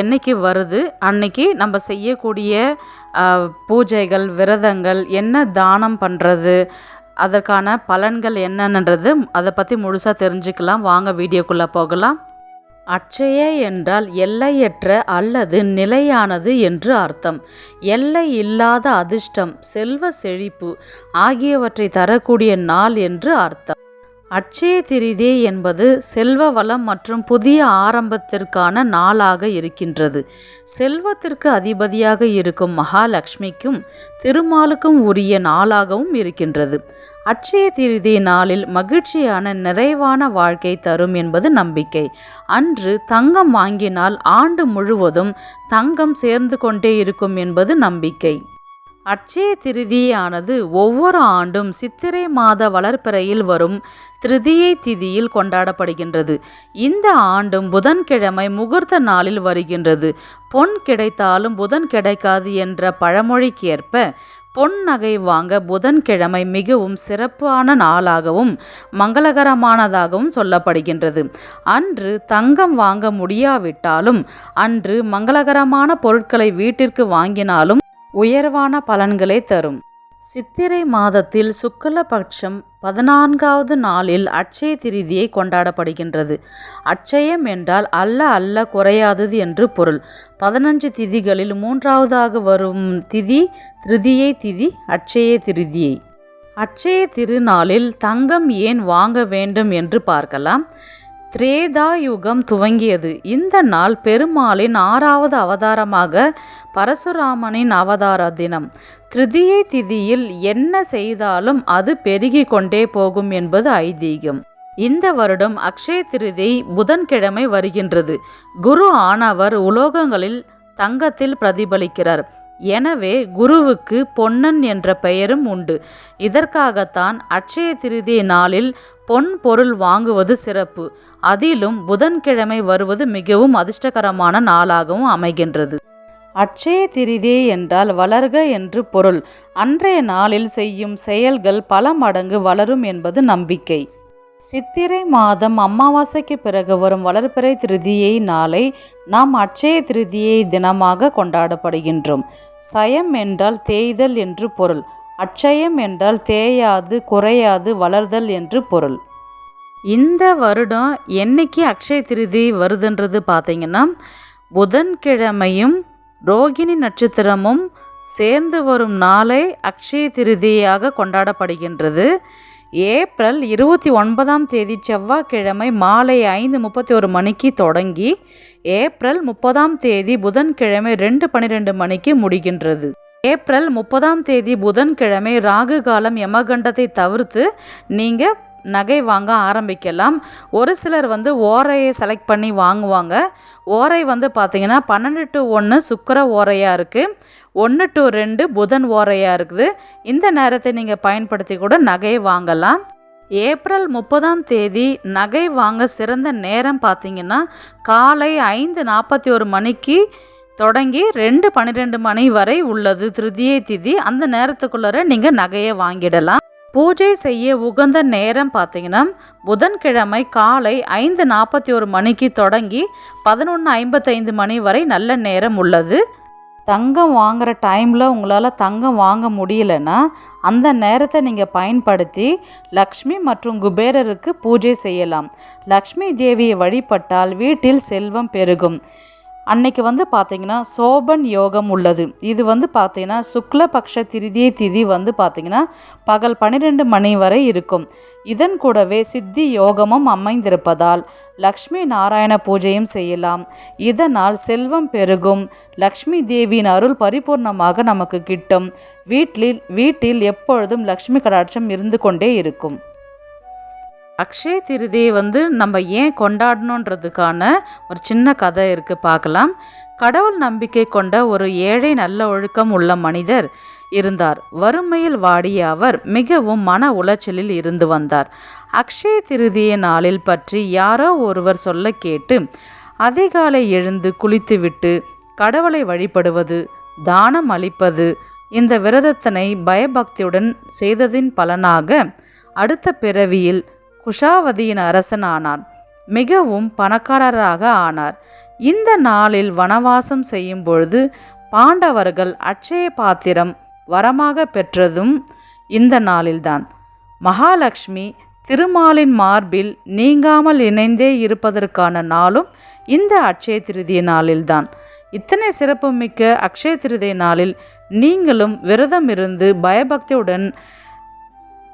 என்னைக்கு வருது அன்னைக்கு நம்ம செய்யக்கூடிய பூஜைகள் விரதங்கள் என்ன தானம் பண்ணுறது அதற்கான பலன்கள் என்னன்றது அதை பற்றி முழுசாக தெரிஞ்சுக்கலாம். வாங்க வீடியோக்குள்ளே போகலாம். அட்சய என்றால் எல்லையற்ற அல்லது நிலையானது என்று அர்த்தம். எல்லை இல்லாத அதிர்ஷ்டம் செல்வ செழிப்பு ஆகியவற்றை தரக்கூடிய நாள் என்று அர்த்தம். அட்சய திரிதே என்பது செல்வ வளம் மற்றும் புதிய ஆரம்பத்திற்கான நாளாக இருக்கின்றது. செல்வத்திற்கு அதிபதியாக இருக்கும் மகாலட்சுமிக்கும் திருமாலுக்கும் உரிய நாளாகவும் இருக்கின்றது. அட்சய திருதி நாளில் மகிழ்ச்சியான நிறைவான வாழ்க்கை தரும் என்பது நம்பிக்கை. அன்று தங்கம் வாங்கினால் ஆண்டு முழுவதும் தங்கம் சேர்ந்து கொண்டே இருக்கும் என்பது நம்பிக்கை. அட்சய திருதியானது ஒவ்வொரு ஆண்டும் சித்திரை மாத வளர்ப்பிறையில் வரும் திருதியை திதியில் கொண்டாடப்படுகின்றது. இந்த ஆண்டும் புதன்கிழமை முகூர்த்த நாளில் வருகின்றது. பொன் கிடைத்தாலும் புதன் கிடைக்காது என்ற பழமொழிக்கேற்ப பொன் நகை வாங்க புதன்கிழமை மிகவும் சிறப்பான நாளாகவும் மங்களகரமானதாகவும் சொல்லப்படுகின்றது. அன்று தங்கம் வாங்க முடியாவிட்டாலும் அன்று மங்களகரமான பொருட்களை வீட்டிற்கு வாங்கினாலும் உயர்வான பலன்களை தரும். சித்திரை மாதத்தில் சுக்லபட்சம் பதினான்காவது நாளில் அட்சய திருதியை கொண்டாடப்படுகின்றது. அட்சயம் என்றால் அல்ல அல்ல குறையாதது என்று பொருள். பதினஞ்சு திதிகளில் மூன்றாவதாக வரும் திதி திருதியை திதி அட்சய திருதியை. அட்சய திருநாளில் தங்கம் ஏன் வாங்க வேண்டும் என்று பார்க்கலாம். திரேதா யுகம் துவங்கியது. இந்த நாள் பெருமாளின் ஆறாவது அவதாரமாக பரசுராமனின் அவதார தினம். திருதியை திதியில் என்ன செய்தாலும் அது பெருகி கொண்டே போகும் என்பது ஐதீகம். இந்த வருடம் அக்ஷய திருதி புதன்கிழமை வருகின்றது. குரு ஆனவர் உலோகங்களில் தங்கத்தில் பிரதிபலிக்கிறார். எனவே குருவுக்கு பொன்னன் என்ற பெயரும் உண்டு. இதற்காகத்தான் அட்சய திருதி நாளில் பொன் பொருள் வாங்குவது சிறப்பு. அதிலும் புதன்கிழமை வருவது மிகவும் அதிர்ஷ்டகரமான நாளாகவும் அமைகின்றது. அட்சய திரிதே என்றால் வளர்க என்று பொருள். அன்றைய நாளில் செய்யும் செயல்கள் பல மடங்கு வளரும் என்பது நம்பிக்கை. சித்திரை மாதம் அமாவாசைக்கு பிறகு வரும் வளர்பிறை திருதியை நாளை நாம் அட்சய திருதியை தினமாக கொண்டாடப்படுகின்றோம். சயம் என்றால் தேய்தல் என்று பொருள். அட்சயம் என்றால் தேயாது குறையாது வளர்தல் என்று பொருள். இந்த வருடம் என்னைக்கு அக்ஷய திருதி வருதுன்றது பார்த்தீங்கன்னா புதன்கிழமையும் ரோகிணி நட்சத்திரமும் சேர்ந்து வரும் நாளை அக்ஷய திருதியாக கொண்டாடப்படுகின்றது. ஏப்ரல் இருபத்தி ஒன்பதாம் தேதி செவ்வாய்க்கிழமை மாலை ஐந்து முப்பத்தி ஒரு மணிக்கு தொடங்கி ஏப்ரல் முப்பதாம் தேதி புதன்கிழமை ரெண்டு பன்னிரெண்டு மணிக்கு முடிகின்றது. ஏப்ரல் முப்பதாம் தேதி புதன்கிழமை ராகு காலம் யமகண்டத்தை தவிர்த்து நீங்கள் நகை வாங்க ஆரம்பிக்கலாம். ஒரு சிலர் வந்து ஓரையை செலக்ட் பண்ணி வாங்குவாங்க. ஓரை வந்து பார்த்திங்கன்னா பன்னெண்டு டு ஒன்று சுக்கர ஓரையாக இருக்குது ஒன்று டு ரெண்டு புதன் ஓரையாக இருக்குது. இந்த நேரத்தை நீங்கள் பயன்படுத்தி கூட நகையை வாங்கலாம். ஏப்ரல் முப்பதாம் தேதி நகை வாங்க சிறந்த நேரம் பார்த்தீங்கன்னா காலை ஐந்து நாற்பத்தி ஒரு மணிக்கு தொடங்கி ரெண்டு பன்னிரெண்டு மணி வரை உள்ளது. திருதியை திதி அந்த நேரத்துக்குள்ளார நீங்கள் நகையை வாங்கிடலாம். பூஜை செய்ய உகந்த நேரம் பார்த்தீங்கன்னா புதன்கிழமை காலை ஐந்து நாற்பத்தி ஒரு மணிக்கு தொடங்கி பதினொன்று ஐம்பத்தைந்து மணி வரை நல்ல நேரம் உள்ளது. தங்கம் வாங்குகிற டைமில் உங்களால் தங்கம் வாங்க முடியலன்னா அந்த நேரத்தை நீங்கள் பயன்படுத்தி லக்ஷ்மி மற்றும் குபேரருக்கு பூஜை செய்யலாம். லக்ஷ்மி தேவியை வழிபட்டால் வீட்டில் செல்வம் பெருகும். அன்னைக்கு வந்து பார்த்திங்கன்னா சோபன் யோகம் உள்ளது. இது வந்து பார்த்திங்கன்னா சுக்லபக்ஷ திருதிய திதி வந்து பார்த்திங்கன்னா பகல் பன்னிரெண்டு மணி வரை இருக்கும். இதன் கூடவே சித்தி யோகமும் அமைந்திருப்பதால் லக்ஷ்மி நாராயண பூஜையும் செய்யலாம். இதனால் செல்வம் பெருகும். லக்ஷ்மி தேவியின் அருள் பரிபூர்ணமாக நமக்கு கிட்டும். வீட்டில் வீட்டில் எப்பொழுதும் லக்ஷ்மி கடாட்சம் இருந்து கொண்டே இருக்கும். அக்ஷய திருதியை வந்து நம்ம ஏன் கொண்டாடணுன்றதுக்கான ஒரு சின்ன கதை இருக்குது பார்க்கலாம். கடவுள் நம்பிக்கை கொண்ட ஒரு ஏழை நல்ல ஒழுக்கம் உள்ள மனிதர் இருந்தார். வறுமையில் வாடிய அவர் மிகவும் மன உளைச்சலில் இருந்து வந்தார். அக்ஷய திருதிய நாளில் பற்றி யாரோ ஒருவர் சொல்ல கேட்டு அதிகாலை எழுந்து குளித்துவிட்டு கடவுளை வழிபடுவது தானம் அளிப்பது இந்த விரதத்தினை பயபக்தியுடன் செய்ததின் பலனாக அடுத்த பிறவியில் குஷாவதியின் அரசன் ஆனான் மிகவும் பணக்காரராக ஆனார். இந்த நாளில் வனவாசம் செய்யும் பொழுது பாண்டவர்கள் அட்சய பாத்திரம் வரமாக பெற்றதும் இந்த நாளில்தான். மகாலட்சுமி திருமாலின் மார்பில் நீங்காமல் இணைந்தே இருப்பதற்கான நாளும் இந்த அட்சய திருதிய நாளில்தான். இத்தனை சிறப்புமிக்க அக்ஷய திருதிய நாளில் நீங்களும் விரதம் இருந்து பயபக்தியுடன்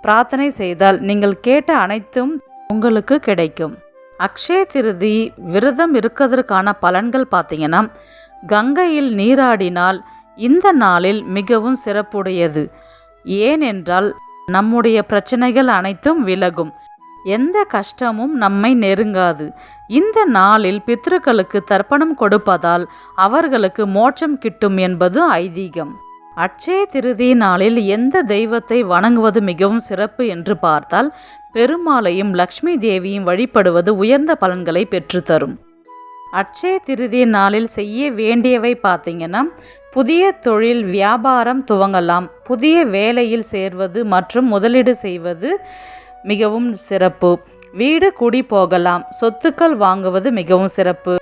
பிரார்த்தனை செய்தால் நீங்கள் கேட்ட அனைத்தும் உங்களுக்கு கிடைக்கும். அக்ஷய திருதி விரதம் இருக்கிறதுக்கான பலன்கள் பார்த்தீங்கன்னா கங்கையில் நீராடினால் இந்த நாளில் மிகவும் சிறப்புடையது. ஏனென்றால் நம்முடைய பிரச்சனைகள் அனைத்தும் விலகும். எந்த கஷ்டமும் நம்மை நெருங்காது. இந்த நாளில் பித்ருக்களுக்கு தர்ப்பணம் கொடுப்பதால் அவர்களுக்கு மோட்சம் கிட்டும் என்பது ஐதீகம். அட்சய திருதி நாளில் எந்த தெய்வத்தை வணங்குவது மிகவும் சிறப்பு என்று பார்த்தால் பெருமாளையும் லக்ஷ்மி தேவியும் வழிபடுவது உயர்ந்த பலன்களை பெற்றுத்தரும் அட்சய திருதி நாளில் செய்ய வேண்டியவை பார்த்தீங்கன்னா புதிய தொழில் வியாபாரம் துவங்கலாம். புதிய வேலையில் சேர்வது மற்றும் முதலீடு செய்வது மிகவும் சிறப்பு. வீடு குடி போகலாம். சொத்துக்கள் வாங்குவது மிகவும் சிறப்பு.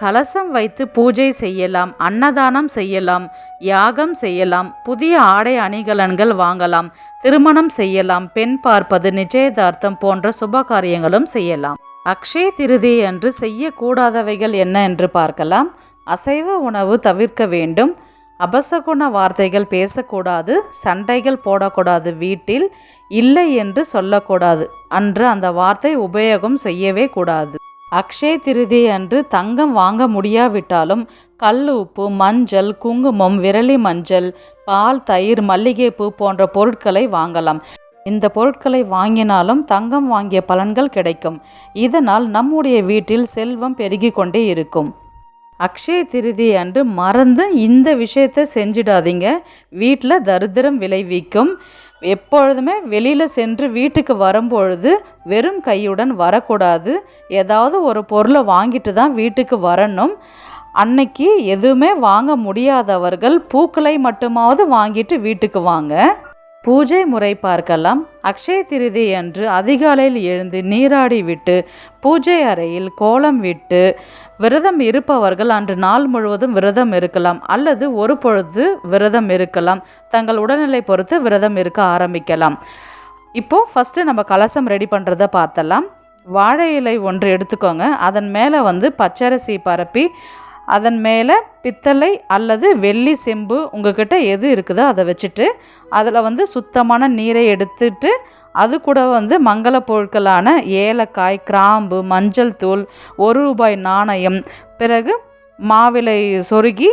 கலசம் வைத்து பூஜை செய்யலாம் அன்னதானம் செய்யலாம் யாகம் செய்யலாம் புதிய ஆடை அணிகலன்கள் வாங்கலாம் திருமணம் செய்யலாம் பெண் பார்ப்பது நிச்சயதார்த்தம் போன்ற சுப காரியங்களும் செய்யலாம். அக்ஷய திருதி அன்று செய்யக்கூடாதவைகள் என்ன என்று பார்க்கலாம். அசைவ உணவு தவிர்க்க வேண்டும். அபசகுண வார்த்தைகள் பேசக்கூடாது சண்டைகள் போடக்கூடாது வீட்டில் இல்லை என்று சொல்லக்கூடாது. அன்று அந்த வார்த்தை உபயோகம் செய்யவே கூடாது. அக்ஷய திருதி அன்று தங்கம் வாங்க முடியாவிட்டாலும் கல் உப்பு மஞ்சள் குங்குமம் விரலி மஞ்சள் பால் தயிர் மல்லிகைப்பூ போன்ற பொருட்களை வாங்கலாம். இந்த பொருட்களை வாங்கினாலும் தங்கம் வாங்கிய பலன்கள் கிடைக்கும். இதனால் நம்முடைய வீட்டில் செல்வம் பெருகி கொண்டே இருக்கும். அக்ஷய திருதி அன்று மறந்து இந்த விஷயத்தை செஞ்சிடாதீங்க. வீட்டில் தரித்திரம் விளைவிக்கும். எப்பொழுதுமே வெளியில் சென்று வீட்டுக்கு வரும்பொழுது வெறும் கையுடன் வரக்கூடாது. ஏதாவது ஒரு பொருளை வாங்கிட்டு தான் வீட்டுக்கு வரணும். அன்னைக்கு எதுவுமே வாங்க முடியாதவர்கள் பூக்களை மட்டுமாவது வாங்கிட்டு வீட்டுக்கு வாங்க. பூஜை முறை பார்க்கலாம். அக்ஷய திருதி அன்று அதிகாலையில் எழுந்து நீராடி விட்டு பூஜை அறையில் கோலம் விட்டு விரதம் இருப்பவர்கள் அன்று நாள் முழுவதும் விரதம் இருக்கலாம். அல்லது ஒரு பொழுது விரதம் இருக்கலாம். தங்கள் உடல்நிலை பொறுத்து விரதம் இருக்க ஆரம்பிக்கலாம். இப்போது ஃபஸ்ட்டு நம்ம கலசம் ரெடி பண்ணுறத பார்த்தலாம். வாழை இலை ஒன்று எடுத்துக்கோங்க. அதன் மேலே வந்து பச்சரிசி பரப்பி அதன் மேலே பித்தளை அல்லது வெள்ளி செம்பு உங்ககிட்ட எது இருக்குதோ அதை வச்சுட்டு அதில் வந்து சுத்தமான நீரை எடுத்துட்டு அது கூட வந்து மங்கள பொருட்களான ஏலக்காய் கிராம்பு மஞ்சள் தூள் ஒரு ரூபாய் நாணயம் பிறகு மாவிலை சொருகி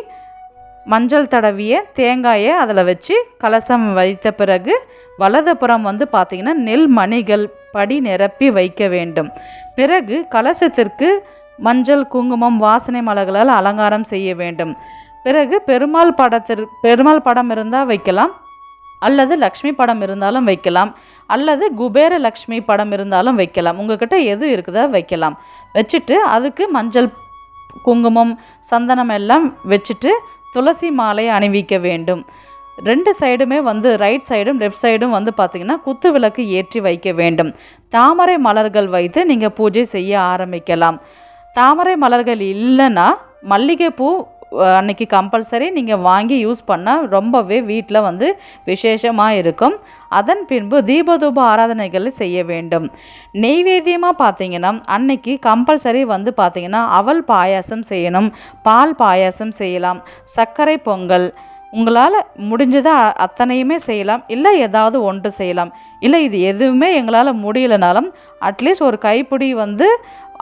மஞ்சள் தடவிய தேங்காயை அதில் வச்சு கலசம் வைத்த பிறகு வலதுபுறம் வந்து பார்த்திங்கன்னா நெல் மணிகள் படி நிரப்பி வைக்க வேண்டும். பிறகு கலசத்திற்கு மஞ்சள் குங்குமம் வாசனை மலர்களால் அலங்காரம் செய்ய வேண்டும். பிறகு பெருமாள் படத்திற்கு பெருமாள் படம் இருந்தால் வைக்கலாம். அல்லது லக்ஷ்மி படம் இருந்தாலும் வைக்கலாம். அல்லது குபேர லக்ஷ்மி படம் இருந்தாலும் வைக்கலாம். உங்ககிட்ட எது இருக்குதோ வைக்கலாம். வச்சுட்டு அதுக்கு மஞ்சள் குங்குமம் சந்தனம் எல்லாம் வச்சுட்டு துளசி மாலை அணிவிக்க வேண்டும். ரெண்டு சைடுமே வந்து ரைட் சைடும் லெஃப்ட் சைடும் வந்து பார்த்திங்கன்னா குத்து விளக்கு ஏற்றி வைக்க வேண்டும். தாமரை மலர்கள் வைத்து நீங்கள் பூஜை செய்ய ஆரம்பிக்கலாம். தாமரை மலர்கள் இல்லைன்னா மல்லிகைப்பூ அன்னைக்கு கம்பல்சரி நீங்கள் வாங்கி யூஸ் பண்ணால் ரொம்பவே வீட்டில் வந்து விசேஷமாக இருக்கும். அதன் பின்பு தீபதூப ஆராதனைகள் செய்ய வேண்டும். நெய்வேத்தியமாக பார்த்தீங்கன்னா அன்னைக்கு கம்பல்சரி வந்து பார்த்திங்கன்னா அவல் பாயாசம் செய்யணும் பால் பாயாசம் செய்யலாம் சர்க்கரை பொங்கல் உங்களால் முடிஞ்சதை அத்தனையுமே செய்யலாம். இல்லை ஏதாவது ஒன்று செய்யலாம். இல்லை இது எதுவுமே எங்களால் முடியலனாலும் அட்லீஸ்ட் ஒரு கைப்பிடி வந்து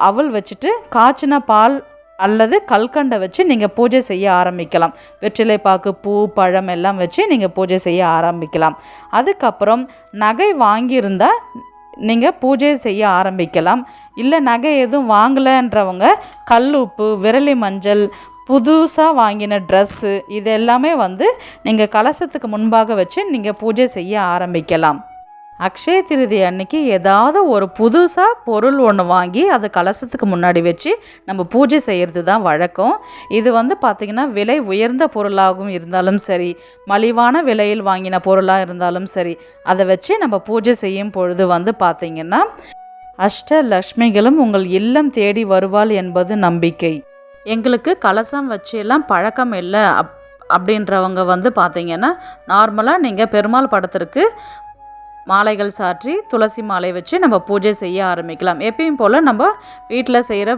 அவல் வச்சுட்டு காய்ச்சின பால் அல்லது கல்கண்டை வச்சு நீங்கள் பூஜை செய்ய ஆரம்பிக்கலாம். வெற்றிலை பாக்கு பூ பழம் எல்லாம் வச்சு நீங்கள் பூஜை செய்ய ஆரம்பிக்கலாம். அதுக்கப்புறம் நகை வாங்கியிருந்தால் நீங்கள் பூஜை செய்ய ஆரம்பிக்கலாம். இல்லை நகை எதுவும் வாங்கலைன்றவங்க கல் உப்பு விரலி மஞ்சள் புதுசாக வாங்கின ட்ரெஸ்ஸு இது எல்லாமே வந்து நீங்கள் கலசத்துக்கு முன்பாக வச்சு நீங்கள் பூஜை செய்ய ஆரம்பிக்கலாம். அக்ஷய திருதி அன்னைக்கு ஏதாவது ஒரு புதுசாக பொருள் ஒன்று வாங்கி அதை கலசத்துக்கு முன்னாடி வச்சு நம்ம பூஜை செய்கிறது தான் வழக்கம். இது வந்து பார்த்திங்கன்னா விலை உயர்ந்த பொருளாகவும் இருந்தாலும் சரி மலிவான விலையில் வாங்கின பொருளாக இருந்தாலும் சரி அதை வச்சு நம்ம பூஜை செய்யும் பொழுது வந்து பார்த்திங்கன்னா அஷ்ட லக்ஷ்மிகளும் உங்கள் இல்லம் தேடி வருவாள் என்பது நம்பிக்கை. எங்களுக்கு கலசம் வச்சு எல்லாம் பழக்கம் இல்லை அப் அப்படின்றவங்க வந்து பார்த்தீங்கன்னா நார்மலாக நீங்கள் பெருமாள் படத்திற்கு மாலைகள் சாற்றி துளசி மாலை வச்சு நம்ம பூஜை செய்ய ஆரம்பிக்கலாம். எப்பயும் போல் நம்ம வீட்டில் செய்கிற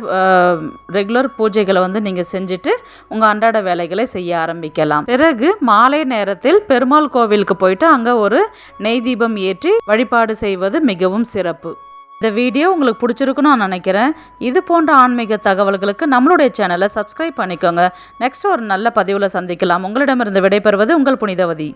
ரெகுலர் பூஜைகளை வந்து நீங்கள் செஞ்சுட்டு உங்கள் அன்றாட வேலைகளை செய்ய ஆரம்பிக்கலாம். பிறகு மாலை நேரத்தில் பெருமாள் கோவிலுக்கு போயிட்டு அங்கே ஒரு நெய் தீபம் ஏற்றி வழிபாடு செய்வது மிகவும் சிறப்பு. இந்த வீடியோ உங்களுக்கு பிடிச்சிருக்குன்னு நான் நினைக்கிறேன். இது போன்ற ஆன்மீக தகவல்களுக்கு நம்மளுடைய சேனலை சப்ஸ்கிரைப் பண்ணிக்கோங்க. நெக்ஸ்ட் ஒரு நல்ல பதிவில் சந்திக்கலாம். உங்களிடமிருந்து விடைபெறுவது உங்கள் புனிதவதி.